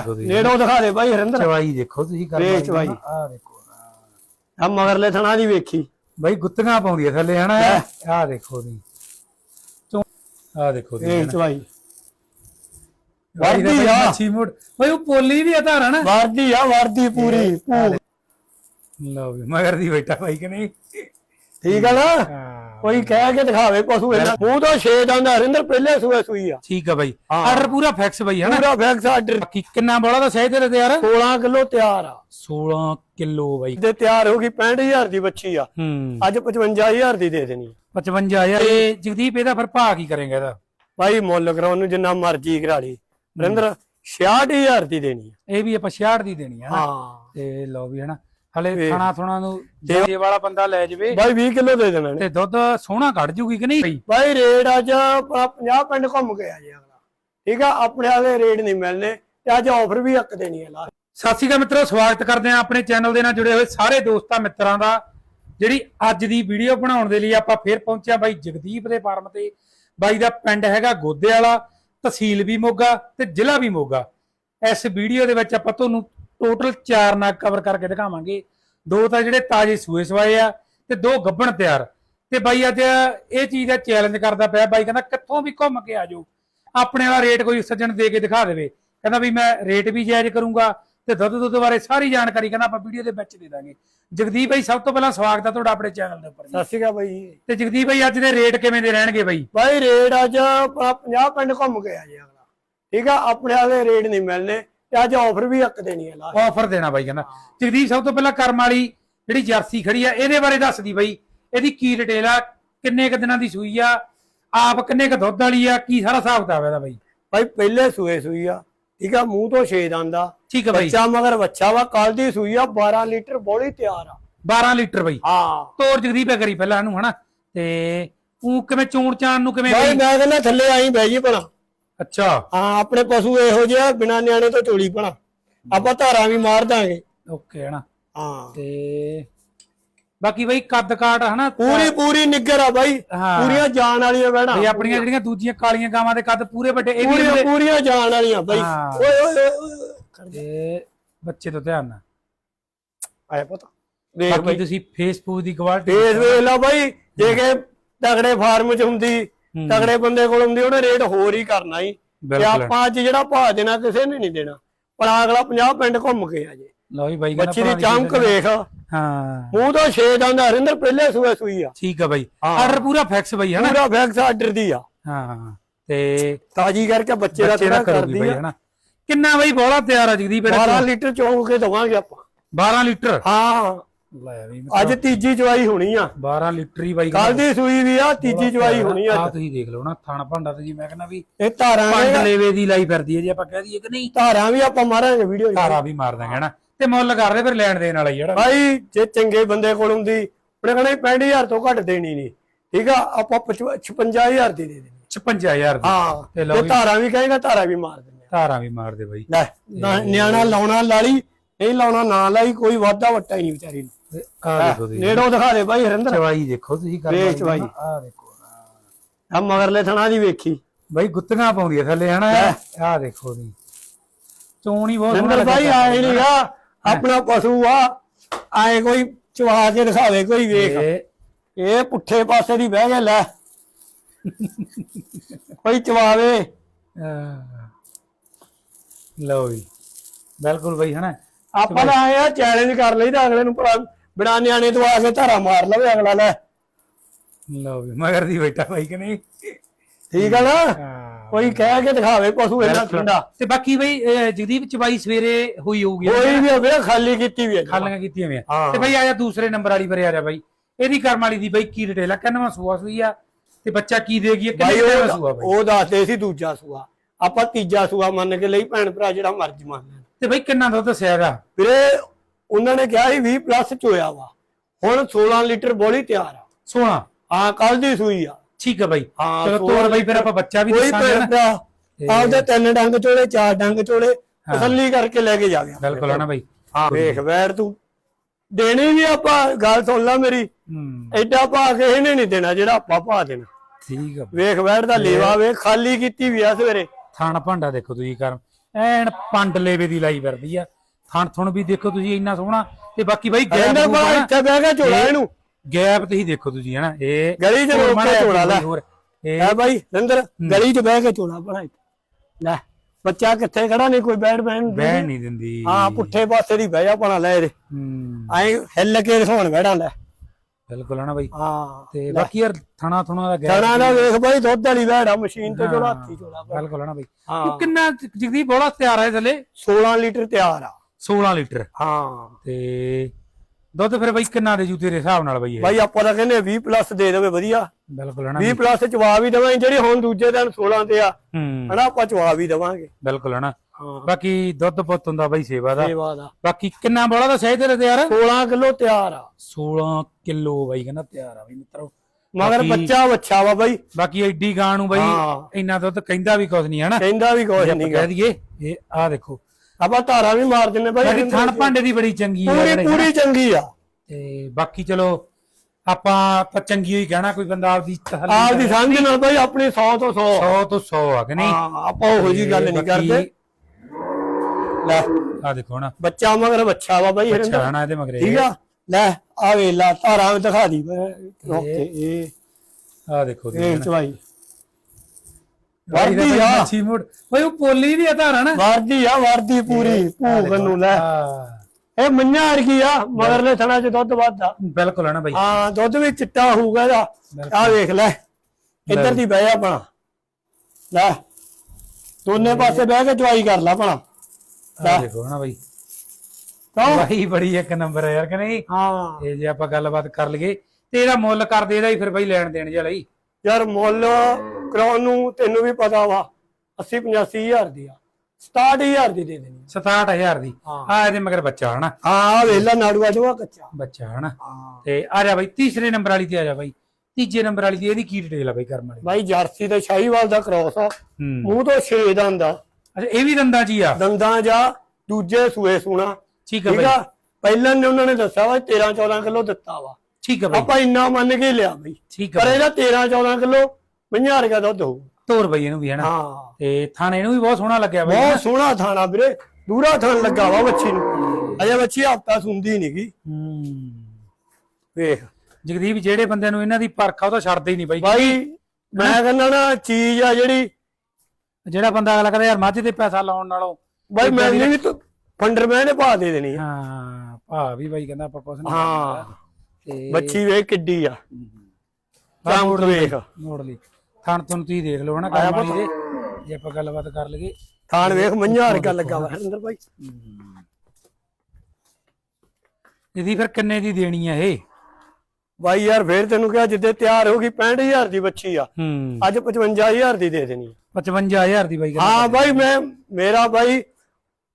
ਦੇਖੋ ਤੁਸੀਂ। ਨੇੜੋਂ ਦਿਖਾ ਦੇ ਬਾਈ ਹਰਿੰਦਰ। ਚਵਾਈ ਦੇਖੋ ਤੁਸੀਂ ਕਰ ਵੇਚ ਚਵਾਈ। ਆ ਦੇਖੋ ਆ ਮਗਰਲੇ ਥਣਾ ਦੀ ਵੇਖੀ। ਬਾਈ ਗੁੱਤੀਆਂ ਪਾਉਂਦੀ ਆ ਥੱਲੇ ਹਨਾ? ਆ ਦੇਖੋ ਤੁਸੀਂ। ਆ ਦੇਖੋ ਇਹ ਚਵਾਈ। ਦਾ ਵਰਦੀ ਆ। ਮੱਛੀ ਮੋੜ ਬਾਈ ਉਹ ਪੋਲੀ ਦੀ ਆ ਧਾਰ ਵਰਦੀ ਆ ਵਰਦੀ ਪੂਰੀ। ਲਓ ਵੀ ਮਗਰ ਦੀ ਬੈਠਾ ਬਾਈ ਕਿ ਨਹੀਂ? ਠੀਕ ਆ ਨਾ? ਹਾਂ। ਕੋਈ ਕਹਿ ਕੇ ਦਿਖਾਵੇ ਪਸ਼ੂ ਇਹਨਾਂ ਮੂੰਹ ਤੋਂ ਛੇਦ ਆਉਂਦਾ ਹਰਿੰਦਰ ਪਹਿਲੇ ਸੂਏ ਸੂਈ ਆ। ਠੀਕ ਆ ਬਾਈ। ਆਰਡਰ ਪੂਰਾ ਫਿਕਸ ਬਾਈ ਹਨਾ ਪੂਰਾ ਫੈਕਸ ਆਰਡਰ ਬਾਕੀ ਕਿੰਨਾ ਬੋਲਾ ਦਾ ਸਹਿ ਤੇਰੇ ਤੇ ਯਾਰ 16 ਕਿਲੋ ਤਿਆਰ ਆ। 16 ਕਿਲੋ ਬਾਈ। ਦੇ ਤਿਆਰ ਹੋ ਗਈ 65000 ਦੀ ਬੱਚੀ ਆ। ਹੂੰ। ਅੱਜ 55000 ਦੀ ਦੇ ਦੇਣੀ ਆ। 55000 ਇਹ ਜਗਦੀਪ ਇਹਦਾ ਫਿਰ ਭਾਅ ਕੀ ਕਰੇਗਾ ਇਹਦਾ? ਭਾਈ ਮੁੱਲ ਕਰਾਉਣ ਨੂੰ ਜਿੰਨਾ ਮਰਜ਼ੀ ਕਰਾ ਲਈ। ਹਰਿੰਦਰ 66000 ਦੀ ਦੇਣੀ ਆ। ਇਹ ਵੀ ਆਪਾਂ 66 ਦੀ ਦੇਣੀ ਨਾ? ਹਾਂ। ਤੇ ਲਓ ਵੀ ਹਨਾ ਹਲੇ ਥਣਾ ਥਣਾ ਨੂੰ ਜੇ ਵਾਲਾ ਬੰਦਾ ਲੈ ਜਵੇ ਭਾਈ 20 ਕਿਲੋ ਦੇ ਦੇਣਾ ਨੇ ਤੇ ਦੁੱਧ ਸੋਹਣਾ ਕੱਢ ਜੂਗੀ ਕਿ ਨਹੀਂ? ਬਾਈ ਰੇਟ ਅੱਜ ਆਪਣਾ 50 ਪਿੰਡ ਘੁੰਮ ਕੇ ਆ ਜੀ ਅਗਲਾ। ਠੀਕ ਆ? ਆਪਣੇ ਵਾਲੇ ਰੇਟ ਨਹੀਂ ਮਿਲਨੇ ਤੇ ਅੱਜ ਆਫਰ ਵੀ ਹੱਕ ਦੇਣੀ ਹੈ ਲਾ ਸਤਿ ਸ਼੍ਰੀ ਅਕਾਲ ਮਿੱਤਰੋ ਸਵਾਗਤ ਕਰਦੇ ਹਾਂ ਆਪਣੇ ਚੈਨਲ ਦੇ ਨਾਲ ਜੁੜੇ ਹੋਏ ਸਾਰੇ ਦੋਸਤਾਂ ਮਿੱਤਰਾਂ ਦਾ ਜਿਹੜੀ ਅੱਜ ਦੀ ਵੀਡੀਓ ਬਣਾਉਣ ਦੇ ਲਈ ਆਪਾਂ ਫੇਰ ਪਹੁੰਚਿਆ ਬਾਈ ਜਗਦੀਪ ਦੇ ਫਾਰਮ ਤੇ। ਬਾਈ ਦਾ ਪਿੰਡ ਹੈਗਾ ਗੋਦੇ ਵਾਲਾ ਤਹਿਸੀਲ ਵੀ ਮੋਗਾ ਤੇ ਜ਼ਿਲ੍ਹਾ ਵੀ ਮੋਗਾ। ਇਸ ਵੀਡੀਓ ਦੇ ਵਿੱਚ ਆਪਾਂ ਤੁਹਾਨੂੰ ਟੋਟਲ 4 ਨਾਗ ਕਵਰ ਕਰਕੇ ਦਿਖਾਵਾਂਗੇ। ਦੋ ਤਾਂ ਜਿਹੜੇ ਤਾਜ਼ੇ ਸੂਏ ਸਵਾਏ ਆ ਤੇ ਦੋ ਗੱਭਣ ਤਿਆਰ। ਤੇ ਬਾਈ ਅੱਜ ਇਹ ਚੀਜ਼ ਦਾ ਚੈਲੰਜ ਕਰਦਾ ਪਿਆ। ਬਾਈ ਕਹਿੰਦਾ ਕਿੱਥੋਂ ਵੀ ਘੁੰਮ ਕੇ ਆ ਜਾਓ? ਆਪਣੇ ਵਾਲਾ ਰੇਟ ਕੋਈ ਸੱਜਣ ਦੇ ਕੇ ਦਿਖਾ ਦੇਵੇ। ਕਹਿੰਦਾ ਵੀ ਮੈਂ ਰੇਟ ਵੀ ਜਾਇਜ਼ ਕਰੂੰਗਾ ਤੇ ਦੁੱਧ ਦੁੱਧ ਬਾਰੇ ਸਾਰੀ ਜਾਣਕਾਰੀ ਕਹਿੰਦਾ ਆਪਾਂ ਵੀਡੀਓ ਦੇ ਵਿੱਚ ਦੇ ਦਾਂਗੇ। ਜਗਦੀਪ ਭਾਈ ਸਭ ਤੋਂ ਪਹਿਲਾਂ ਸਵਾਗਤ ਹੈ ਤੁਹਾਡਾ ਆਪਣੇ ਚੈਨਲ ਦੇ ਉੱਪਰ। ਸਤਿ ਸ਼੍ਰੀ ਅਕਾਲ ਬਾਈ। ਤੇ ਜਗਦੀਪ ਭਾਈ ਅੱਜ ਦੇ ਰੇਟ ਕਿਵੇਂ ਦੇ ਰਹਿਣਗੇ ਬਾਈ? ਭਾਈ ਰੇਟ ਅੱਜ ਆਪਣਾ 50 ਪਿੰਡ ਘੁੰਮ ਕੇ ਆ ਜੀ ਅਗਲਾ। ਠੀਕ ਆ ਆਪਣੇ ਵਾਲੇ ਰੇਟ ਨਹੀਂ ਮਿਲਨੇ ਤੇ ਅੱਜ ਆਫਰ ਵੀ ਹੱਕ ਦੇਣੀ ਹੈ ਲਾ ਆਫਰ ਦੇਣਾ ਬਾਈ ਕਹਿੰਦਾ। ਜਗਦੀਪ ਸਭ ਤੋਂ ਪਹਿਲਾਂ ਕਰਮ ਵਾਲੀ ਜਿਹੜੀ ਜਰਸੀ ਖੜੀ ਆ ਇਹਦੇ ਬਾਰੇ ਦੱਸਦੀ ਬਾਈ। ਇਹਦੀ ਕੀ ਡਿਟੇਲ ਆ ਕਿੰਨੇ ਕ ਦਿਨਾਂ ਦੀ ਸੂਈ ਆ ਆਪ ਕਿੰਨੇ ਕ ਦੁੱਧ ਵਾਲੀ ਆ ਕੀ ਸਾਰਾ ਹਿਸਾਬ ਕਿਤਾਬ ਇਹਦਾ ਬਾਈ? ਭਾਈ ਪਹਿਲੇ ਸੂਏ ਸੂਈ ਆ ਠੀਕ ਆ ਮੂੰਹ ਤੋਂ ਛੇਦ ਆਂਦਾ ਠੀਕ ਆ ਬਾਈ। ਬੱਚਾ ਮਗਰ ਬੱਚਾ ਵਾ ਕੱਲ ਦੀ ਸੂਈ ਆ 12 ਲੀਟਰ ਬੋਲੀ ਤਿਆਰ ਆ। 12 ਲੀਟਰ ਬਾਈ। ਹਾਂ। ਤੋਰ ਜਗਦੀਪ ਕਰੀ ਪਹਿਲਾਂ ਇਹਨੂੰ ਹਨਾ ਤੇ ਉਹ ਕਿਵੇਂ ਚੋਣ ਚਾਣ ਨੂੰ ਕਿਵੇਂ ਬਾਈ ਮੈਂ ਕਹਿੰਦਾ ਥੱਲੇ ਆਈ ਬਹਿ ਜੀ ਅੱਛਾ। ਹਾਂ ਆਪਣੇ ਪਸ਼ੂ ਇਹੋ ਜਿਹਾ ਬਿਨਾ ਨਿਆਣੇ ਤੋਂ ਚੋਲੀ ਭਣਾ ਆਪਾਂ ਧਾਰਾਂ ਵੀ ਮਾਰ ਦਾਂਗੇ। ਓਕੇ ਹਨਾ ਹਾਂ। ਤੇ ਬਾਕੀ ਬਈ ਕੱਦ ਕਾਟ ਹਨਾ ਪੂਰੀ ਪੂਰੀ ਨਿੱਗਰ ਆ ਬਾਈ। ਹਾਂ। ਪੂਰੀਆਂ ਜਾਨ ਵਾਲੀਆਂ ਬਹਿਣਾ। ਇਹ ਆਪਣੀਆਂ ਜਿਹੜੀਆਂ ਦੂਜੀਆਂ ਕਾਲੀਆਂ ਗਾਵਾਂ ਦੇ ਕੱਦ ਪੂਰੇ ਵੱਡੇ ਇਹ ਵੀ ਪੂਰੀਆਂ ਇਹਦੇ- ਪੂਰੀਆਂ ਵਾਲੀਆਂ ਬਾਈ। ਹਾਂ। ਓਏ ਓਏ ਓਏ, ਓਏ। ਤੇ ਬੱਚੇ ਤੋਂ ਧਿਆਨ ਨਾਲ। ਆਇਆ ਪਤਾ। ਦੇਖ ਬਾਕੀ ਬਾਈ। ਤੁਸੀਂ ਫੇਸਬੁੱਕ ਦੀ ਕੁਆਲਿਟੀ ਫੇਸ ਵੇਖ ਲਾ ਬਾਈ। ਜੇ ਕਿ ਤਗੜੇ ਫਾਰਮ ਚ ਹੁੰਦੀ ਤਗੜੇ ਬੰਦੇ ਕੋਲ ਹੁੰਦੀ ਉਹਨੇ ਰੇਟ ਹੋਰ ਹੀ ਕਰਨਾ ਹੀ ਤੇ ਆਪਾਂ ਅੱਜ ਜਿਹੜਾ ਭਾਅ ਦੇਣਾ ਕਿਸੇ ਨੇ ਨਹੀਂ ਦੇਣਾ। ਪਰ ਅਗਲਾ 50 ਪਿੰਡ ਘੁੰਮ ਕੇ ਆ ਜੇ। ਲਓ ਵੀ ਬਾਈ ਬੱਚੀ ਦੀ ਚਮਕ ਵੇਖ। ਹਾਂ। ਮੂੰਹ ਤੋਂ ਛੇਦ ਆਂਦਾ ਹਰਿੰਦਰ ਪਹਿਲੇ ਸੂਏ ਸੂਈ ਆ। ਠੀਕ ਆ ਬਾਈ। ਹਾਂ। ਆਰਡਰ ਪੂਰਾ ਫਿਕਸ ਬਾਈ ਹਨਾ ਪੂਰਾ ਫੈਕਸ ਆਰਡਰ ਦੀ ਆ। ਹਾਂ ਤੇ ਤਾਜੀ ਕਰਕੇ ਬੱਚੇ ਦਾ ਕਰੂਗੀ ਕਰਦੀ ਆ। ਹਨਾ ਕਿੰਨਾ ਬਾਈ ਬੋਲਾ ਤਿਆਰ ਆ ਜਗਦੀਪ ਇਹਦਾ 12 ਲੀਟਰ ਚੋਂ ਕੇ ਦਵਾਂਗੇ ਆਪਾਂ। 12 ਲੀਟਰ? ਹਾਂ। ਲੈ ਵੀ ਅੱਜ ਤੀਜੀ ਚਵਾਈ ਹੋਣੀ ਆ। 12 ਲੀਟਰ ਹੀ ਬਾਈ ਕੱਲ ਦੀ ਸੂਈ ਵੀ ਆ ਤੀਜੀ ਚਵਾਈ ਹੋਣੀ ਆ। ਆ ਤੁਸੀਂ ਦੇਖ ਲਓ ਨਾ ਥਣ ਭਾਂਡਾ ਤੇ ਜੀ ਮੈਂ ਕਹਿੰਦਾ ਵੀ ਇਹ ਧਾਰਾਂ ਨੇ ਲੇਵੇ ਦੀ ਲਾਈ ਫਿਰਦੀ ਹੈ ਜੇ ਆਪਾਂ ਕਹਿ ਦਈਏ ਕਿ ਨਹੀਂ। ਧਾਰਾਂ ਵੀ ਆਪਾਂ ਮਾਰਾਂਗੇ ਵੀਡੀਓ ਧਾਰਾ ਵੀ ਮਾਰ ਦਾਂਗੇ ਹਨਾ ਤੇ ਮੁੱਲ ਕਰਦੇ ਫਿਰ ਲੈਣ ਦੇਣ ਵਾਲਾ ਜਿਹੜਾ। ਭਾਈ ਜੇ ਚੰਗੇ ਬੰਦੇ ਕੋਲ ਹੁੰਦੀ ਉਹਨੇ ਕਹਣਾ 65000 ਤੋਂ ਘੱਟ ਦੇਣੀ ਨਹੀਂ। ਠੀਕ ਆ ਆਪਾਂ 55000 ਦੀ ਦੇ ਦੇਣੀ। 56000 ਦੀ। ਹਾਂ ਤੇ ਲਓ ਧਾਰਾਂ ਵੀ ਕਹੇਗਾ ਧਾਰਾਂ ਵੀ ਮਾਰ ਦਿੰਦੇ ਧਾਰਾ ਵੀ ਮਾਰ ਦੇ ਬਾਈ। ਲੈ ਨਿਆਣਾ ਲਾਉਣਾ ਲਾਲੀ ਨਹੀਂ ਲਾਉਣਾ ਨਾ ਲਾਈ ਕੋਈ ਵਾਧਾ ਵੱਟਾ ਹੀ ਨਹੀਂ ਵਿਚਾਰੀ ਨੂੰ। ਤੇ ਆਹ ਦੇਖੋ ਤੁਸੀਂ। ਨੇੜੋਂ ਦਿਖਾ ਦੇ ਭਾਈ ਹਰਿੰਦਰ। ਚਵਾਈ ਦੇਖੋ ਤੁਸੀਂ ਕਰ ਵੇਚ ਚਵਾਈ। ਆ ਦੇਖੋ ਆ ਮਗਰਲੇ ਥਣਾ ਦੀ ਵੇਖੀ। ਬਾਈ ਗੁੱਤੀਆਂ ਪਾਉਂਦੀ ਥੱਲੇ ਹਨਾ? ਆ ਦੇਖੋ ਤੁਸੀਂ। ਚੋਣੀ ਬਹੁਤ ਸੋਹਣਾ ਹਰਿੰਦਰ ਭਾਈ ਲੱਗਾ ਆਏ ਨਹੀਂਗਾ ਆਪਣਾ ਪਸ਼ੂ ਆ। ਆਏ ਕੋਈ ਚਵਾ ਕੇ ਦਿਖਾਵੇ ਕੋਈ ਵੇਖ। ਇਹ ਪੁੱਠੇ ਪਾਸੇ ਦੀ ਬਹਿ ਗਿਆ ਲੈ। ਕੋਈ ਚਵਾਵੇ। ਆਹ, ਲਓ ਜੀ। ਬਿਲਕੁਲ ਬਾਈ ਹਨਾ? ਆਪਾਂ ਤਾਂ ਆਏ ਆ ਚੈਲੰਜ ਕਰ ਲਈਦਾ ਅਗਲੇ ਨੂੰ ਭਲਾ। ਬਿਨਾ ਨਿਆਣੇ ਤੋਂ ਆ ਕੇ ਧਾਰਾ ਮਾਰ ਲਵੇ ਅਗਲਾ ਲੈ। ਲਓ ਵੀ ਮਗਰ ਦੀ ਬੈਠਾ ਬਾਈ ਕਿ ਨਹੀਂ? ਠੀਕ ਆ ਨਾ? ਹਾਂ। ਕੋਈ ਕਹਿ ਕੇ ਦਿਖਾਵੇ ਪਸ਼ੂ ਇਹਨਾਂ ਠੰਡਾ ਤੇ ਬਾਕੀ ਬਈ ਅਹ, ਜਗਦੀਪ ਚਬਾਈ ਸਵੇਰੇ ਹੋਈ ਹੋਊਗੀ ਕੋਈ ਵੀ ਹੋਵੇ ਖਾਲੀ ਕੀਤੀ ਵੀ ਹੈ ਖਾਲੀਆਂ ਕੀਤੀਆਂ ਹੋਈਆਂ ਹਾਂ। ਤੇ ਬਈ ਆਇਆ ਦੂਸਰੇ ਨੰਬਰ ਵਾਲੀ ਵਰੇ ਆ ਜਾ ਬਾਈ। ਇਹਦੀ ਕਰਮ ਵਾਲੀ ਦੀ ਬਈ ਕੀ ਡਿਟੇਲ ਆ? ਕਿੰਨਵਾਂ ਸੂਆ ਸੂਈ ਆ? ਤੇ ਬੱਚਾ ਕੀ ਦੇਗੀ ਆ, ਭਾਈ ਕਿੰਨੇ ਦਾ ਉਹ ਸੂਆ ਬਾਈ? ਉਹ ਦੱਸਦੇ ਸੀ ਦੂਜਾ ਸੂਆ। ਆਪਾਂ ਤੀਜਾ ਸੂਆ ਮੰਨ ਕੇ ਲਈ ਭੈਣ ਭਰਾ ਜਿਹੜਾ ਮਰਜ਼ੀ ਮੰਨ ਲੈਣ। ਤੇ ਬਈ ਕਿੰਨਾ ਦੁੱਧ ਦੱਸਿਆ ਇਹਦਾ ਵੀਰੇ ਉਹਨਾਂ ਨੇ ਕਿਹਾ ਸੀ 20 ਪਲੱਸ ਚੋਇਆ ਵਾ। ਹੁਣ 16 ਲੀਟਰ ਬੋਲੀ ਤਿਆਰ ਆ। 16 ਹਾਂ ਕੱਲ ਦੀ ਸੂਈ ਆ। ਠੀਕ ਆ ਬਾਈ। ਹਾਂ, ਚਲੋ ਤੋਰ ਬਾਈ ਫਿਰ ਆਪਾਂ ਬੱਚਾ ਵੀ ਦੱਸਾਂਗੇ ਨਾ। ਆਪਦੇ ਤਿੰਨ ਡੰਗ ਚੋਲੇ ਚਾਰ ਡੰਗ ਚੋਲੇ ਤਸੱਲੀ ਕਰਕੇ ਲੈ ਕੇ ਜਾਵੇ ਬਿਲਕੁਲ ਆ ਨਾ ਬਾਈ। ਹਾਂ ਵੇਖ ਵੈਰ ਤੂੰ। ਦੇਣੀ ਵੀ ਆਪਾਂ ਗੱਲ ਸੁਣ ਲੈ ਮੇਰੀ। ਹੂੰ। ਐਡਾ ਭਾ ਕੇ ਇਹਨੇ ਨਹੀਂ ਦੇਣਾ ਜਿਹੜਾ ਆਪਾਂ ਭਾ ਦੇਣਾ। ਠੀਕ ਆ ਵੇਖ ਵੈਰ ਦਾ ਲੇਵਾ ਵੇਖ ਖਾਲੀ ਕੀਤੀ ਵੀ ਆ ਸਵੇਰੇ। ਥਾਣ ਭਾਂਡਾ ਦੇਖੋ ਤੁਸੀਂ ਕਰ। ਐਨ ਪੰਡ ਲੇਵੇ ਦੀ ਲਾਈ ਵਰਦੀ ਆ। ਥਣ ਥਣ ਵੀ ਦੇਖੋ ਤੁਸੀਂ ਇੰਨਾ ਸੋਹਣਾ ਤੇ ਬਾਕੀ ਬਾਈ ਗੈਪ ਕਹਿੰਦਾ ਬਾ ਇੱਥੇ ਬਹਿ ਕੇ ਝੋਲਾ ਇਹਨੂੰ। ਗੈਪ ਤੁਸੀਂ ਦੇਖੋ ਤੁਸੀਂ ਹਨਾ ਇਹ ਗਲੀ 'ਚ ਰੋਕ ਕੇ ਝੋਲਾ ਲੈ। ਹੋਰ ਇਹ ਬਾਈ ਰਿੰਦਰ ਗਲੀ 'ਚ ਬਹਿ ਕੇ ਝੋਲਾ ਬਣਾ ਲੈ ਬੱਚਾ ਕਿੱਥੇ ਖੜਾ ਨਹੀਂ ਕੋਈ ਬੈਠ ਬੈਣ ਬਹਿਣ ਨਹੀਂ ਦਿੰਦੀ। ਹਾਂ ਪੁੱਠੇ ਪਾਸੇ ਦੀ ਬਹਿ ਜਾ ਪਣਾ ਲੈ ਇਹਦੇ। ਹੂੰ। ਐ ਹਿੱਲ ਕੇ ਰਸੋਣ ਬੈਠਾ ਲੈ। ਬਿਲਕੁਲ ਹਨਾ ਬਾਈ। ਹਾਂ ਤੇ ਬਾਕੀ ਯਾਰ ਥਣਾ ਥਣਾ ਦਾ ਗੈਪ ਚਣਾ ਦਾ ਵੇਖ ਬਾਈ ਦੁੱਧ ਵਾਲੀ ਬੈੜਾ ਮਸ਼ੀਨ ਤੇ ਝੋਲਾ ਹੱਥੀ ਬਣਾ। ਬਿਲਕੁਲ ਹਨਾ ਬਾਈ। ਹਾਂ। ਉਹ ਕਿੰਨਾ ਜਗਦੀਪ ਬੋਲਾ ਤਿਆਰ ਹੈ ਥੱਲੇ 16 ਲੀਟਰ ਤਿਆਰ ਆ। 16 ਲੀਟਰ। ਹਾਂ। ਤੇ ਦੁੱਧ ਫਿਰ ਬਾਈ ਕਿੰਨਾ ਦੇ ਜੂ ਤੇਰੇ ਹਿਸਾਬ ਨਾਲ ਬਾਈ ਇਹ? ਬਾਈ ਆਪਾਂ ਤਾਂ ਕਹਿੰਦੇ 20 ਪਲੱਸ ਦੇ ਦੇਵੇ ਵਧੀਆ। ਬਿਲਕੁਲ ਹਨਾ 20 ਪਲੱਸ ਚਵਾ ਵੀ ਦੇਵਾਂਗੇ ਜਿਹੜੀ ਹੁਣ ਦੂਜੇ ਦਿਨ 16 ਤੇ ਆ। ਹਨਾ ਆਪਾਂ ਚਵਾ ਵੀ ਦੇਵਾਂਗੇ। ਬਿਲਕੁਲ ਹਨਾ। ਹਾਂ। ਬਾਕੀ ਦੁੱਧ ਪੁੱਤ ਹੁੰਦਾ ਬਾਈ ਸੇਵਾ ਦਾ। ਸੇਵਾ ਦਾ। ਬਾਕੀ ਕਿੰਨਾ ਬੋਲਾ ਦਾ ਸਹੀ ਤੇਰੇ ਤੇ ਯਾਰ 16 ਕਿਲੋ ਤਿਆਰ ਆ। 16 ਕਿਲੋ ਬਾਈ ਕਹਿੰਦਾ ਤਿਆਰ ਆ ਬਾਈ ਮਿੱਤਰੋ। ਮਗਰ ਬੱਚਾ ਵੱਛਾ ਵਾ ਬਾਈ। ਬਾਕੀ ਐਡੀ ਗਾਂ ਨੂੰ ਬਾਈ। ਇੰਨਾ ਦੁੱਧ ਕਹਿੰਦਾ ਵੀ ਕੁਝ ਨਹੀਂ ਹਨਾ। ਕਹਿੰਦਾ ਵੀ ਕੁਝ ਨਹੀਂ ਕਹਿ ਦਈਏ ਇਹ ਆ ਦੇਖੋ ਆਪਾਂ ਧਾਰਾ ਵੀ ਮਾਰ ਦਿੰਨੇ ਬਾਈ ਬਾਕੀ ਥਣ ਭਾਂਡੇ ਦੀ ਬੜੀ ਚੰਗੀ ਆ ਪੂਰੀ ਜਿਹੜੇ ਪੂਰੀ ਚੰਗੀ ਆ। ਤੇ ਬਾਕੀ ਚਲੋ ਆਪਾਂ ਤਾਂ ਚੰਗੀ ਹੋਈ ਕਹਿਣਾ ਕੋਈ ਬੰਦਾ ਆਪਦੀ ਤਸੱਲੀ ਆਪ ਦੀ ਸਮਝ ਨਾਲ ਬਾਈ ਆਪਣੀ 100 ਤੋਂ 100 100 ਤੋਂ 100 ਆ ਕਿ ਨਹੀਂ? ਹਾਂ ਆਪਾਂ ਉਹੋ ਜੀ ਗੱਲ ਨਹੀਂ ਕਰਦੇ। ਲੈ। ਆ ਦੇਖੋ ਨਾ। ਬੱਚਾ ਮਗਰ ਬੱਚਾ ਵਾ ਬਾਈ ਅੱਛਾ ਨਾ ਇਹਦੇ ਮਗਰੇ ਠੀਕ ਆ? ਲੈ ਆ ਵੇ ਲਾ ਧਾਰਾ ਦਿਖਾ ਦੀ। ਓਕੇ ਇਹ। ਆ ਦੇਖੋ ਇਹ ਚਵਾਈ ਵਰਦੀ ਆ। ਮੱਛੀ ਮੋੜ ਓਏ ਉਹ ਪੋਲੀ ਆ ਧਾਰਾ ਨਾ। ਵਰਦੀ ਆ ਵਰਦੀ ਪੂਰੀ। ਭੂਖ ਨੂੰ ਲੈ। ਇਹ ਮੰਨਿਆ ਵਰਗੀ ਆ? ਮਗਰਲੇ ਥਣਾ ਚ ਦੁੱਧ ਵੱਧ ਆ ਬਿਲਕੁਲ ਹੈ ਨਾ ਬਾਈ। ਹਾਂ ਦੁੱਧ ਵੀ ਚਿੱਟਾ ਹੋਊਗਾ ਇਹਦਾ। ਆ ਵੇਖ ਲੈ। ਇੱਧਰ ਦੀ ਬਹਿ ਜਾ ਆਪਣਾ ਲੈ। ਦੋਨੇ ਪਾਸੇ ਬਹਿ ਕੇ ਚਵਾਈ ਕਰ ਲੈ ਆ ਦੇਖੋ ਨਾ ਬਾਈ। ਕਿਉਂ? ਬਾਈ ਬੜੀ ਇੱਕ ਨੰਬਰ ਹੈ ਯਾਰ ਕਿ ਨਹੀਂ? ਹਾਂ। ਇਹ ਜੇ ਆਪਾਂ ਗੱਲਬਾਤ ਕਰ ਲਈਏ ਤੇ ਇਹਦਾ ਮੁੱਲ ਕਰਦੇ ਇਹਦਾ ਹੀ ਫਿਰ ਬਾਈ ਲੈਣ ਦੇਣ ਜਿਹਾ ਲਈ। ਯਾਰ ਮੁੱਲ ਕਰਾਉਣ ਨੂੰ ਤੈਨੂੰ ਵੀ ਪਤਾ ਵਾ 80 85 ਹਜ਼ਾਰ ਦੀ ਆ 67000 ਦੀ ਦੇ ਦੇਣੀ 67000 ਦੀ। ਆ ਇਹਦੇ ਮਗਰ ਬੱਚਾ ਹਨਾ? ਹਾਂ ਵੇਲਾ ਨਾੜੂਆ ਜਵਾ ਕੱਚਾ। ਬੱਚਾ ਹਨਾ? ਤੇ ਆ ਜਾ ਬਾਈ ਤੀਸਰੇ ਨੰਬਰ ਵਾਲੀ ਤੇ ਆ ਜਾ ਬਾਈ। ਤੀਜੇ ਨੰਬਰ ਵਾਲੀ ਦੀ ਇਹਦੀ ਕੀ ਡਿਟੇਲ ਆ ਬਾਈ ਕਰਮ ਵਾਲੀ? ਬਾਈ ਜਰਸੀ ਤੇ ਸ਼ਾਹੀਵਾਲ ਦਾ ਕ੍ਰੋਸ ਆ। ਮੂੰਹ ਤੋਂ ਛੇ ਦੰਦ ਆ। ਅੱਛਾ ਇਹ ਵੀ ਦੰਦਾਂ ਜੀ ਆ? ਦੰਦਾਂ ਜਾ ਦੂਜੇ ਸੂਏ ਸੂਣਾ। ਠੀਕ ਆ ਬਾਈ। ਆ? ਪਹਿਲਾਂ ਨੇ ਉਹਨਾਂ ਨੇ ਦੱਸਿਆ ਵਾ 13 14 ਕਿਲੋ ਦਿੱਤਾ ਵਾ। ਠੀਕ ਆ ਬਾਈ। ਆਪਾਂ ਇੰਨਾ ਮੰਨ ਕੇ ਲਿਆ ਬਈ। ਠੀਕ ਆ ਪਰ। ਇਹਦਾ 13 14 ਕਿਲੋ 50 ਰੁਪਏ ਦੁੱਧ ਹੋਊ। ਤੋਰ ਬਾਈ ਇਹਨੂੰ ਵੀ ਹਨਾ। ਹਾਂ। ਤੇ ਥਾਣੇ ਇਹਨੂੰ ਵੀ ਬਹੁਤ ਸੋਹਣਾ ਲੱਗਿਆ ਬਾਈ ਬਹੁਤ ਸੋਹਣਾ ਥਾਣਾ ਵੀਰੇ ਦੂਰਾ ਥਾਣ ਲੱਗਾ ਵਾ ਬੱਚੀ ਨੂੰ। ਅਜੇ ਬੱਚੀ ਹਫਤਾ ਸੁੰਦੀ ਨਹੀਂਗੀ ਹੂੰ। ਵੇਖ ਜਗਦੀਪ ਜਿਹੜੇ ਬੰਦਿਆਂ ਨੂੰ ਇਹਨਾਂ ਦੀ ਪਰਖ ਆ ਉਹ ਤਾਂ ਛੱਡਦੇ ਹੀ ਨਹੀਂ ਬਾਈ। ਬਾਈ ਮੈਂ ਕਹਿੰਦਾ ਨਾ ਚੀਜ਼ ਆ ਜਿਹੜੀ ਜਿਹੜਾ ਬੰਦਾ ਅਗਲਾ ਕਹਿੰਦਾ ਯਾਰ ਮੱਝ ਤੇ ਪੈਸਾ ਲਾਉਣ ਨਾਲੋਂ ਬਾਈ ਮੈਂ ਵੀ ਫੰਡਰ ਮੈਂ ਨੇ ਪਾ ਦੇ ਦੇਣੀ ਆ। ਹਾਂ ਭਾ ਵੀ ਬਾਈ ਕਹਿੰਦਾ ਆਪਾਂ ਕੁਛ ਨਹੀਂ ਹਾਂ। ਤੇ ਬੱਚੀ ਵੇਖ ਕਿੱਡੀ ਆ। ਆਹ ਚਮਕ ਵੇਖ। ਮੋੜ ਲਈ। ਥਣ ਤੁਨ ਤੁਸੀਂ ਦੇਖ ਲਓ ਹਨਾ ਵਾਲੀ ਦੇ। ਜੇ ਆਪਾਂ ਗੱਲਬਾਤ ਕਰ ਲਈਏ। ਥਾਣ ਵੇਖ ਮੰਝਾਰ ਕਾ ਲੱਗਾ ਵਾ ਅੰਦਰ ਬਾਈ। ਇਹਦੀ ਫਿਰ ਕਿੰਨੇ ਦੀ ਦੇਣੀ ਆ ਇਹ? ਬਾਈ ਯਾਰ ਫੇਰ ਤੈਨੂੰ ਕਿਹਾ ਜਿੱਦੇ ਤਿਆਰ ਹੋ ਗਈ 65000 ਦੀ ਬੱਚੀ ਆ। ਹੂੰ। ਅੱਜ 55000 ਦੀ ਦੇ ਦੇਣੀ ਆ। 55000 ਦੀ ਬਾਈ ਹਾਂ ਬਾਈ ਮੈਂ ਮੇਰਾ ਬਾਈ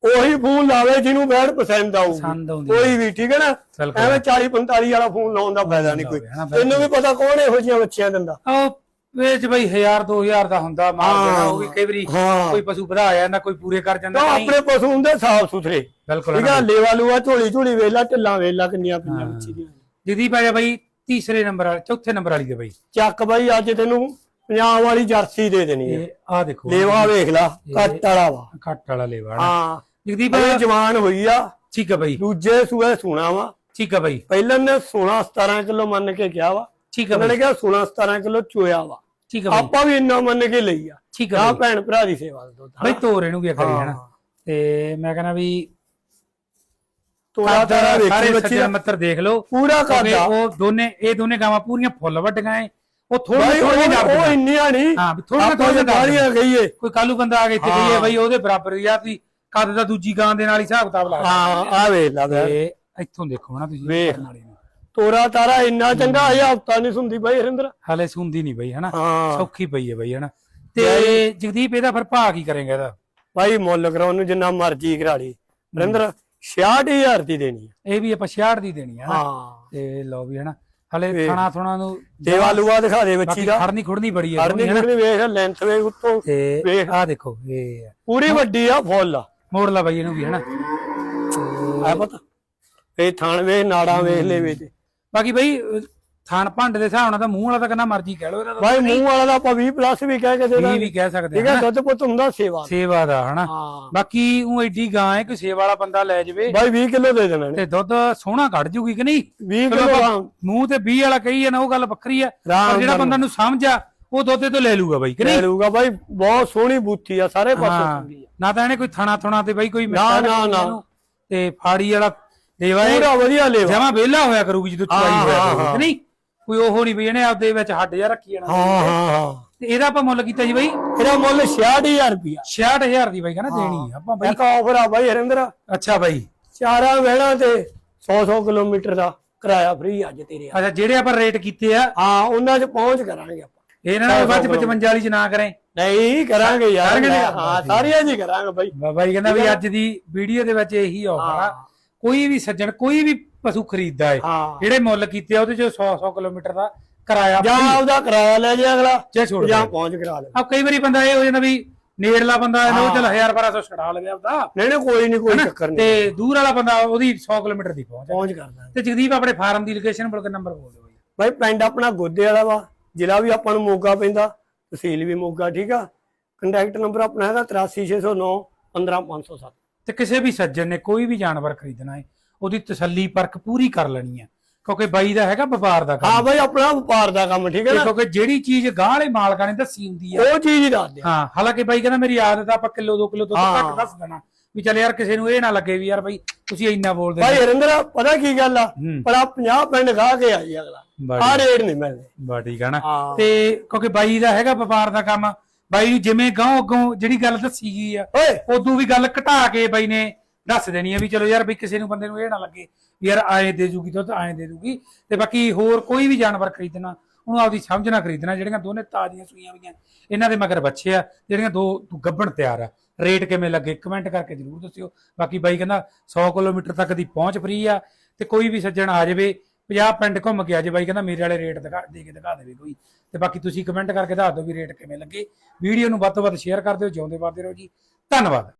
ਉਹੀ ਫੋਨ ਲਾਵੇ ਜਿਹਨੂੰ ਬੈਠ ਪਸੰਦ ਆਊਗੀ। ਪਸੰਦ ਆਉਂਦੀ ਕੋਈ ਵੀ ਠੀਕ ਹੈ ਨਾ? ਬਿਲਕੁਲ। ਐਵੇਂ 40 45 ਵਾਲਾ ਫੋਨ ਲਾਉਣ ਦਾ ਫਾਇਦਾ ਨਹੀਂ ਕੋਈ। ਬਿਲਕੁਲ। ਤੈਨੂੰ ਵੀ ਪਤਾ ਕੌਣ ਇਹੋ ਜਿਹੀਆਂ ਬੱਚੀਆਂ ਦਿੰਦਾ। ਉਹ ਵਿੱਚ ਬਾਈ 1000 2000 ਦਾ ਹੁੰਦਾ ਦੇਣਾ ਉਹ ਵੀ ਕਈ ਵਾਰੀ ਹਾਂ। ਕੋਈ ਪਸ਼ੂ ਵਧਾ ਜਾਂਦਾ ਕੋਈ ਪੂਰੇ ਕਰ ਜਾਂਦਾ ਤਾਂ ਨਹੀਂ ਆਪਣੇ ਪਸ਼ੂ ਹੁੰਦੇ ਸਾਫ਼ ਸੁਥਰੇ। ਬਿਲਕੁਲ ਠੀਕ ਆ ਲੇਵਾ ਲੂਆ ਝੋਲੀ ਝੋਲੀ ਵੇਲਾ ਢਿੱਲਾਂ ਵੇਲਾ ਕਿੰਨੀਆਂ ਪਈਆਂ ਬੱਚੀ ਦੀਆਂ ਜਦੀ ਪੈ ਜਾ ਬਾਈ ਤੀਸਰੇ ਨੰਬਰ ਵਾਲੇ ਚੌਥੇ ਨੰਬਰ ਵਾਲੀ ਦੇ ਬਾਈ। ਚੱਕ ਬਾਈ ਅੱਜ ਤੈਨੂੰ ਪੰਜਾਬ ਵਾਲੀ ਜਰਸੀ ਦੇ ਦੇਣੀ ਹੈ। ਇਹ ਆ ਦੇਖੋ। ਲੇਵਾ ਵੇਖ ਲਾ ਕੱਟ ਵਾਲਾ ਵਾ। ਘੱਟ ਵਾਲਾ ਲੇਵਾ ਨਾ। ਹਾਂ। ਜਗਦੀਪ ਇਹ ਜਵਾਨ ਹੋਈ ਆ। ਠੀਕ ਆ ਬਾਈ। ਦੂਜੇ ਸੂਏ ਸੁਣਾ ਵਾ। ਠੀਕ ਆ ਬਾਈ। ਪਹਿਲਾਂ ਨੇ 16 17 ਕਿਲੋ ਮੰਨ ਕੇ ਕਿਹਾ ਵਾ। ਠੀਕ ਆ ਉਹਨਾਂ ਬਾਈ। ਨੇ ਕਿਹਾ 16 17 ਕਿਲੋ ਚੋਇਆ ਵਾ। ਠੀਕ ਆ ਬਾਈ। ਆਪਾਂ ਵੀ ਇੰਨਾ ਮੰਨ ਕੇ ਲਈ ਆ। ਠੀਕ ਆ ਆ ਬਾਈ। ਭੈਣ ਭਰਾ ਦੀ ਸੇਵਾ ਦਾ ਦੁੱਧ ਬਾਈ ਤੋਰ ਇਹਨੂੰ ਵੀ ਕਰੀ ਹਾਂ। ਹਨਾ? ਤੇ ਮੈਂ ਕਹਿੰਦਾ ਵੀ ਤੋਰਾ ਤਾਰਾ ਸਾਰੇ ਵੇਖੀ ਬੱਚੀ ਸੱਜਣ ਦਾ। ਮਿੱਤਰ ਦੇਖ ਲਓ। ਪੂਰਾ ਕਿਉਂਕਿ ਕਰਦਾ ਉਹ ਦੋਨੇ ਇਹ ਦੋਨੇ ਗਾਵਾਂ ਪੂਰੀਆਂ ਫੁੱਲ ਵੱਡੀਆਂ ਐ। ਉਹ ਥੋੜੀ ਥੋੜੀ ਉਹ- ਉਹ ਇੰਨੀਆਂ ਨਹੀਂ ਹਾਂ ਵੀ ਥੋੜੀ ਆਪਾਂ ਥੋੜੀ ਤੇ ਬਾਹਲੀਆਂ ਗਈਏ ਕੋਈ ਕਾਲੂ ਬੰਦਾ ਆ ਕੇ ਇੱਥੇ ਹਾਂ। ਹੈ। ਬਈ ਉਹਦੇ ਬਰਾਬਰ ਯਾਰ ਤੁਸੀਂ ਕਦ ਦਾ ਦੂਜੀ ਗਾਂ ਦੇ ਨਾਲ ਹੀ ਹਿਸਾਬ ਕਿਤਾਬ ਲਾ ਹਾਂ ਆ ਵੇਖ ਲਾ ਤੇ। ਇੱਥੋਂ ਦੇਖੋ ਨਾ ਤੁਸੀਂ। ਵੇਖ। ਕਰਨ ਵਾਲੀ ਨੂੰ। ਤੋਰਾ ਤਾਰਾ ਇੰਨਾ ਚੰਗਾ ਇਹ ਹਫਤਾ ਨਹੀਂ ਸੁਣਦੀ ਬਾਈ ਹਰਿੰਦਰ। ਹਾਲੇ ਸੁਣਦੀ ਨਹੀਂ ਬਈ ਹਨਾ? ਹਾਂ। ਸੌਖੀ ਪਈ ਹੈ ਬਈ ਹਨਾ? ਤੇ ਜਗਦੀਪ ਇਹਦਾ ਫਿਰ ਭਾਅ ਕੀ ਕਰੇਗਾ ਇਹਦਾ? ਬਾਈ ਮੁੱਲ ਕਰਾਉਣ ਨੂੰ ਜਿੰਨਾ ਮਰਜ਼ੀ ਕਰਾ ਲਈ। ਹਰਿੰਦਰ 66000 ਦੀ ਦੇਣੀ ਆ। ਇਹ ਵੀ ਆਪਾਂ 66 ਦੀ ਦੇਣੀ ਹੈ ਹਨਾ? ਹਾਂ। ਤੇ ਲਓ ਵੀ ਹਨਾ? ਹਲੇ ਥਣਾ ਥਣਾ ਨੂੰ ਦੇਵਾ ਲੂਆ ਦਿਖਾ ਦੇ ਬੱਚੀ ਬਾਕੀ ਦਾ। ਖੜਨੀ ਖੁੜਨੀ ਬੜੀ ਹੈ ਗੁਰਨੀ ਵੇਖ ਲੈਂਥ ਵੇਖ ਉੱਤੋਂ ਤੇ ਵੇਖ। ਆਹ ਦੇਖੋ ਇਹ ਆ। ਪੂਰੀ ਵੱਡੀ ਆ ਫੁੱਲ ਆ। ਮੋੜ ਲਾ ਬਾਈ ਇਹਨੂੰ ਵੀ ਹਨਾ? ਆ ਪਤਾ? ਇਹ ਥਾਣ ਵੇਖ ਨਾੜਾਂ ਵੇਖ ਲੈ ਵੇ ਤੇ ਬਾਕੀ ਬਈ ਥਣ ਭਾਂਡੇ ਦੇ ਹਿਸਾਬ ਨਾਲ ਤਾਂ ਮੂੰਹ ਵਾਲਾ ਤਾਂ ਕਿੰਨਾ ਮਰਜ਼ੀ ਕਹਿ ਲੋ ਇਹਦਾ ਤਾਂ। ਬਾਈ ਮੂੰਹ ਵਾਲਾ ਦਾ ਆਪਾਂ 20 ਪਲੱਸ ਵੀ ਕਹਿ ਕੇ ਦੇ। ਦਾਂਗੇ ਵੀ ਕਹਿ ਸਕਦੇ ਠੀਕ ਹੈ। ਦੁੱਧ ਪੁੱਤ ਹੁੰਦਾ ਸੇਵਾ ਦਾ। ਸੇਵਾ ਦਾ ਹਨਾ? ਹਾਂ। ਬਾਕੀ ਉਹ ਐਡੀ ਗਾਂ ਹੈ ਕਿ ਸੇਵਾ ਵਾਲਾ ਬੰਦਾ ਲੈ ਜਾਵੇ। ਬਾਈ 20 ਕਿਲੋ ਦੇ ਦੇਣਾ ਨੇ ਤੇ ਦੁੱਧ ਸੋਹਣਾ ਕੱਢ ਜੂਗੀ ਕਿ ਨਹੀਂ? 20 ਚਲੋ ਕਿਲੋ ਮੂੰਹ ਤੇ 20 ਵਾਲਾ ਕਹੀ ਹੈ ਨਾ ਉਹ ਗੱਲ ਵੱਖਰੀ ਆ। ਰਾਮ ਪਰ ਜਿਹੜਾ। ਬੰਦਾ ਨੂੰ ਸਮਝ ਆ ਉਹ ਦੁੱਧ ਤੋਂ ਲੈ ਲੂਗਾ ਬਾਈ ਕਿ ਲੈ ਨਹੀਂ? ਲੂਗਾ ਬਾਈ ਬਹੁਤ ਸੋਹਣੀ ਬੂਥੀ ਆ ਸਾਰੇ ਪਾਸੇ ਹਾਂ। ਹੁੰਦੀ ਆ। ਨਾ ਤਾਂ ਇਹਨੇ ਕੋਈ ਥਣਾ ਥੁਣਾ ਤੇ ਬਾਈ ਕੋਈ ਨਾ, ਨਾ, ਨਾ। ਤੇ ਫਾੜੀ ਵਾਲਾ ਦੇਵਾ ਇਹ ਪੂਰਾ ਵਧੀਆ ਲੇਵਾ। ਜਮਾ ਵਿਹਲਾ ਹੋਇਆ ਕਰੂਗੀ ਜਦੋਂ ਚੁਆਈ ਹੋਇਆ ਕਰੂਗੀ ਨਹੀਂ? ਕੋਈ ਉਹ ਨਹੀਂ ਵੀ ਇਹਨੇ ਆਪਦੇ ਵਿੱਚ ਹੱਡ ਜਾ ਰੱਖੀ ਜਾਣਾ। ਹਾਂ ਹਾਂ ਹਾਂ। ਤੇ ਇਹਦਾ ਆਪਾਂ ਮੁੱਲ ਕੀਤਾ ਜੀ ਬਾਈ? ਇਹਦਾ ਮੁੱਲ 66000 ਰੁਪਿਆ 66000 ਦੀ ਬਾਈ ਕਹਿੰਦਾ ਦੇਣੀ ਆ। ਆਪਾਂ ਬਾਈ ਇੱਕ ਆਫਰ ਆ ਬਾਈ ਹਰਿੰਦਰ। ਅੱਛਾ ਬਾਈ। ਚਾਰਾਂ ਵੇਣਾ ਤੇ 100 100 ਕਿਲੋਮੀਟਰ ਦਾ ਕਿਰਾਇਆ ਫ੍ਰੀ ਅੱਜ ਤੇਰੇ। ਅੱਛਾ ਜਿਹੜੇ ਆਪਾਂ ਰੇਟ ਕੀਤੇ ਆ। ਹਾਂ ਉਹਨਾਂ 'ਚ ਪਹੁੰਚ ਕਰਾਂਗੇ ਆਪਾਂ। ਇਹਨਾਂ ਨਾਲ ਬਾਅਦ 55 ਵਾਲੀ ਚ ਨਾ ਕਰੇ। ਨਹੀਂ ਕਰਾਂਗੇ ਯਾਰ। ਹਾਂ ਸਾਰੀਆਂ ਜੀ ਕਰਾਂਗੇ ਬਾਈ। ਜੀ ਕਹਿੰਦਾ ਵੀ ਅੱਜ ਦੀ ਵੀਡੀਓ ਦੇ ਵਿੱਚ ਇਹੀ ਆਫਰ ਆ ਕੋਈ ਵੀ ਸੱਜਣ ਕੋਈ ਵੀ ਪਸ਼ੂ ਖਰੀਦਦਾ ਹੈ ਹਾਂ। ਜਿਹੜੇ ਮੁੱਲ ਕੀਤੇ ਆ ਉਹਦੇ ਚ 100 100 ਕਿਲੋਮੀਟਰ ਦਾ ਕਿਰਾਇਆ ਜਾਂ ਆਪਦਾ ਕਿਰਾਇਆ ਲੈ ਜਾ ਅਗਲਾ ਜੇ ਛੋੜ ਜਾਂ ਪਹੁੰਚ ਕਰਾ ਲੈ ਆ ਕਈ ਵਾਰੀ ਬੰਦਾ ਇਹ ਹੋ ਜਾਂਦਾ ਵੀ ਨੇੜਲਾ ਬੰਦਾ ਇਹਨੂੰ ਉਹ ਚਲ 1000 1200 ਛਡਾ ਲਵੇ ਆਪਦਾ। ਨਹੀਂ ਨਹੀਂ ਕੋਈ ਨਹੀਂ ਕੋਈ ਚੱਕਰ ਨਹੀਂ। ਤੇ ਦੂਰ ਵਾਲਾ ਬੰਦਾ ਉਹਦੀ 100 ਕਿਲੋਮੀਟਰ ਦੀ ਪਹੁੰਚ ਆ। ਪਹੁੰਚ ਕਰ ਦਾਂਗੇ। ਤੇ ਜਗਦੀਪ ਆਪਣੇ ਫਾਰਮ ਦੀ ਲੋਕੇਸ਼ਨ ਬੋਲ ਕੇ ਨੰਬਰ ਬੋਲ ਦਿਓ ਬਾਈ। ਬਾਈ ਪਿੰਡ ਆਪਣਾ ਗੋਦੇ ਵਾਲਾ ਵਾ ਜ਼ਿਲ੍ਹਾ ਵੀ ਆਪਾਂ ਨੂੰ ਮੋਗਾ ਪੈਂਦਾ ਤਹਿਸੀਲ ਵੀ ਮੋਗਾ ਠੀਕ ਆ? ਕੰਟੈਕਟ ਨੰਬਰ ਆਪਣਾ ਹੈਗਾ 83609 15507 ਤੇ ਕਿਸੇ ਵੀ ਸੱਜਣ ਨੇ ਕੋਈ ਵੀ ਜਾਨਵਰ ਖਰੀਦਣਾ ਹੈ ਉਹਦੀ ਤਸੱਲੀ ਪਰਖ ਪੂਰੀ ਕਰ ਲੈਣੀ ਹੈ। ਕਿਉਂਕਿ ਬਾਈ ਦਾ ਹੈਗਾ ਵਪਾਰ ਦਾ ਕੰਮ। ਹਾਂ ਬਾਈ ਆਪਣਾ ਵਪਾਰ ਦਾ ਕੰਮ ਠੀਕ ਹੈ ਨਾ? ਕਿਉਂਕਿ ਜਿਹੜੀ ਚੀਜ਼ ਵਾਲੇ ਮਾਲਕਾਂ ਨੇ ਦੱਸੀ ਹੁੰਦੀ ਆ ਉਹ ਚੀਜ਼ ਹੀ ਦੱਸ ਦੇ ਹਾਂ ਹਾਲਾਂਕਿ ਬਾਈ ਕਹਿੰਦਾ ਮੇਰੀ ਆਦਤ ਆ ਆਪਾਂ ਕਿਲੋ 2 ਕਿਲੋ ਤੋਂ ਹਾਂ। ਘੱਟ ਦੱਸ ਦੇਣਾ। ਵੀ ਚੱਲ ਯਾਰ ਕਿਸੇ ਨੂੰ ਇਹ ਨਾ ਲੱਗੇ ਵੀ ਯਾਰ ਬਾਈ ਤੁਸੀਂ ਇੰਨਾ ਬੋਲਦੇ ਭਾਈ ਹਰਿੰਦਰ ਪਤਾ ਕੀ ਗੱਲ ਆ? ਹੂੰ। ਪਰ ਆ 50 ਪਿੰਡ ਖਾ ਕੇ ਆ ਜੀ ਅਗਲਾ ਆ ਰੇਟ ਨਹੀਂ ਮਿਲਦੇ। ਬਾ ਠੀਕ ਆ ਨਾ ਹਾਂ। ਤੇ ਕਿਉਂਕਿ ਬਾਈ ਦਾ ਹੈਗਾ ਵਪਾਰ ਦਾ ਕੰਮ ਬਾਈ ਜਿਵੇਂ ਗਾਂ ਅੱਗੋਂ ਜਿਹੜੀ ਗੱਲ ਦੱਸੀ ਗਈ ਆ ਓਏ। ਉਦੋਂ ਵੀ ਗੱਲ ਘਟਾ ਕੇ ਬਾਈ ਨੇ ਦੱਸ ਦੇਣੀ ਆ ਵੀ ਚਲੋ ਯਾਰ ਵੀ ਕਿਸੇ ਨੂੰ ਬੰਦੇ ਨੂੰ ਇਹ ਨਾ ਲੱਗੇ ਵੀ ਯਾਰ ਆਏ ਦੇ ਜੂਗੀ ਦੁੱਧ ਆਏ ਦੇ ਦੂਗੀ ਤੇ ਬਾਕੀ ਹੋਰ ਕੋਈ ਵੀ ਜਾਨਵਰ ਖਰੀਦਣਾ ਉਹਨੂੰ ਆਪਦੀ ਸਮਝ ਨਾਲ ਖਰੀਦਣਾ ਜਿਹੜੀਆਂ ਦੋਨੇ ਤਾਜ਼ੀਆਂ ਸੂਈਆਂ ਹੋਈਆਂ ਇਹਨਾਂ ਦੇ ਮਗਰ ਬੱਚੇ ਆ ਜਿਹੜੀਆਂ ਦੋ ਗੱਭਣ ਤਿਆਰ ਆ। ਰੇਟ ਕਿਵੇਂ ਲੱਗੇ ਕਮੈਂਟ ਕਰਕੇ ਜਰੂਰ ਦੱਸਿਓ। ਬਾਕੀ ਬਾਈ ਕਹਿੰਦਾ 100 ਕਿਲੋਮੀਟਰ ਤੱਕ ਦੀ ਪਹੁੰਚ ਫਰੀ ਆ ਤੇ ਕੋਈ ਵੀ ਸੱਜਣ ਆ ਜਾਵੇ 50 ਪਿੰਡ ਘੁੰਮ ਕੇ ਆ ਜਾਵੇ ਬਾਈ, ਕਹਿੰਦਾ ਮੇਰੇ ਵਾਲੇ ਰੇਟ ਦਿਖਾ, ਦੇ ਕੇ ਦਿਖਾ ਦੇਵੇ ਕੋਈ। ਤੇ ਬਾਕੀ ਤੁਸੀਂ ਕਮੈਂਟ ਕਰਕੇ ਦੱਸ ਦਿਓ ਵੀ ਰੇਟ ਕਿਵੇਂ ਲੱਗੇ। ਵੀਡੀਓ ਨੂੰ ਵੱਧ ਤੋਂ ਵੱਧ ਸ਼ੇਅਰ ਕਰ ਦਿਓ, ਜਿਉਂਦੇ ਵੱਧਦੇ ਰਹੋ ਜੀ। ਧੰਨਵਾਦ।